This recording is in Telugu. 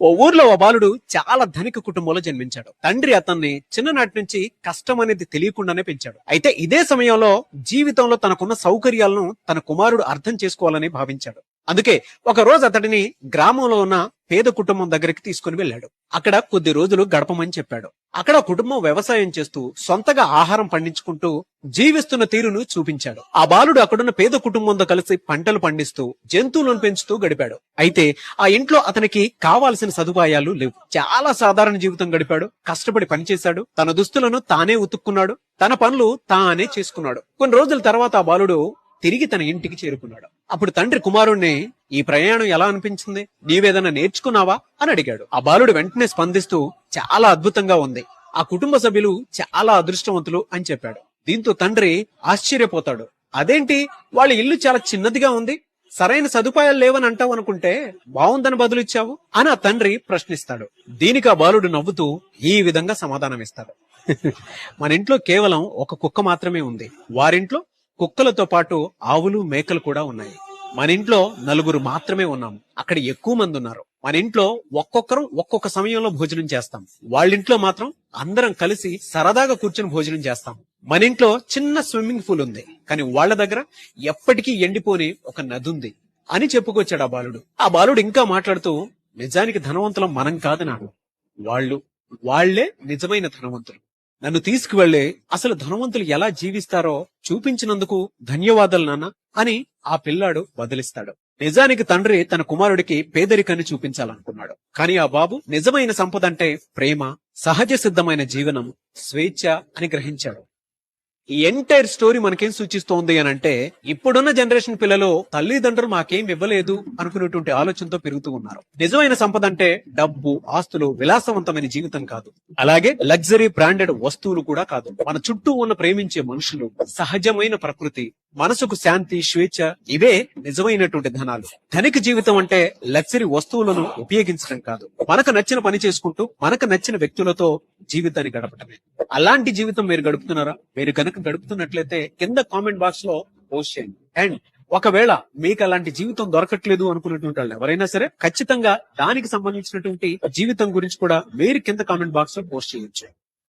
ఓ ఊర్లో ఓ బాలుడు చాలా ధనిక కుటుంబంలో జన్మించాడు. తండ్రి అతన్ని చిన్ననాటి నుంచి కష్టం అనేది తెలియకుండానే పెంచాడు. అయితే ఇదే సమయంలో జీవితంలో తనకున్న సౌకర్యాలను తన కుమారుడు అర్థం చేసుకోవాలని భావించాడు. అందుకే ఒక రోజు అతడిని గ్రామంలో ఉన్న పేద కుటుంబం దగ్గరికి తీసుకుని వెళ్ళాడు. అక్కడ కొద్ది రోజులు గడపమని చెప్పాడు. అక్కడ కుటుంబం వ్యవసాయం చేస్తూ సొంతగా ఆహారం పండించుకుంటూ జీవిస్తున్న తీరును చూపించాడు. ఆ బాలుడు అక్కడున్న పేద కుటుంబంతో కలిసి పంటలు పండిస్తూ జంతువులను పెంచుతూ గడిపాడు. అయితే ఆ ఇంట్లో అతనికి కావాల్సిన సదుపాయాలు లేవు. చాలా సాధారణ జీవితం గడిపాడు. కష్టపడి పనిచేశాడు. తన దుస్తులను తానే ఉతుక్కున్నాడు. తన పనులు తానే చేసుకున్నాడు. కొన్ని రోజుల తర్వాత ఆ బాలుడు తిరిగి తన ఇంటికి చేరుకున్నాడు. అప్పుడు తండ్రి కుమారుణ్ణి ఈ ప్రయాణం ఎలా అనిపించింది? నీవేదన్నా నేర్చుకున్నావా? అని అడిగాడు. ఆ బాలుడు వెంటనే స్పందిస్తూ చాలా అద్భుతంగా ఉంది. ఆ కుటుంబ సభ్యులు చాలా అదృష్టవంతులు అని చెప్పాడు. దీంతో తండ్రి ఆశ్చర్యపోతాడు. అదేంటి? వాళ్ళ ఇల్లు చాలా చిన్నదిగా ఉంది. సరైన సదుపాయాలు లేవని అంటావు అనుకుంటే బాగుందని బదులిచ్చావు అని ఆ తండ్రి ప్రశ్నిస్తాడు. దీనికి ఆ బాలుడు నవ్వుతూ ఈ విధంగా సమాధానం ఇస్తాడు. మన ఇంట్లో కేవలం ఒక కుక్క మాత్రమే ఉంది. వారింట్లో కుక్కలతో పాటు ఆవులు మేకలు కూడా ఉన్నాయి. మన ఇంట్లో నలుగురు మాత్రమే ఉన్నాము అక్కడ ఎక్కువ మంది ఉన్నారు. మన ఇంట్లో ఒక్కొక్కరు ఒక్కొక్క సమయంలో భోజనం చేస్తాం. వాళ్ళింట్లో మాత్రం అందరం కలిసి సరదాగా కూర్చొని భోజనం చేస్తాం. మన ఇంట్లో చిన్న స్విమ్మింగ్ పూల్ ఉంది. కానీ వాళ్ళ దగ్గర ఎప్పటికీ ఎండిపోని ఒక నది ఉంది అని చెప్పుకొచ్చాడు ఆ బాలుడు. ఆ బాలుడు ఇంకా మాట్లాడుతూ నిజానికి ధనవంతులం మనం కాదు నాకు వాళ్ళు వాళ్ళే నిజమైన ధనవంతులు. నన్ను తీసుకువెళ్ళే అసలు ధనవంతులు ఎలా జీవిస్తారో చూపించినందుకు ధన్యవాదాలు నాన్న అని ఆ పిల్లాడు బదిలిస్తాడు నిజానికి తండ్రి తన కుమారుడికి పేదరికాన్ని చూపించాలనుకున్నాడు. కానీ ఆ బాబు నిజమైన సంపద అంటే ప్రేమ సహజ సిద్ధమైన జీవనం స్వేచ్ఛ అని గ్రహించాడు. ఈ ఎంటైర్ స్టోరీ మనకేం సూచిస్తోంది అని అంటే ఇప్పుడున్న జనరేషన్ పిల్లలు తల్లిదండ్రులు మాకేం ఇవ్వలేదు అనుకునేటువంటి ఆలోచనతో పెరుగుతూ ఉన్నారు. నిజమైన సంపద అంటే డబ్బు ఆస్తులు విలాసవంతమైన జీవితం కాదు. అలాగే లగ్జరీ బ్రాండెడ్ వస్తువులు కూడా కాదు. మన చుట్టూ ఉన్న ప్రేమించే మనుషులు సహజమైన ప్రకృతి మనసుకు శాంతి స్వేచ్ఛ ఇవే నిజమైనటువంటి ధనాలు. ధనిక జీవితం అంటే లగ్జరీ వస్తువులను ఉపయోగించడం కాదు. మనకు నచ్చిన పని చేసుకుంటూ మనకు నచ్చిన వ్యక్తులతో జీవితాన్ని గడపటమే. అలాంటి జీవితం మీరు గడుపుతున్నారా? మీరు కనుక గడుపుతున్నట్లయితే కింద కామెంట్ బాక్స్లో పోస్ట్ చేయండి. అండ్ ఒకవేళ మీకు అలాంటి జీవితం దొరకట్లేదు అనుకున్నటువంటి వాళ్ళు ఎవరైనా సరే ఖచ్చితంగా దానికి సంబంధించినటువంటి జీవితం గురించి కూడా మీరు కింద కామెంట్ బాక్స్లో పోస్ట్ చేయొచ్చు.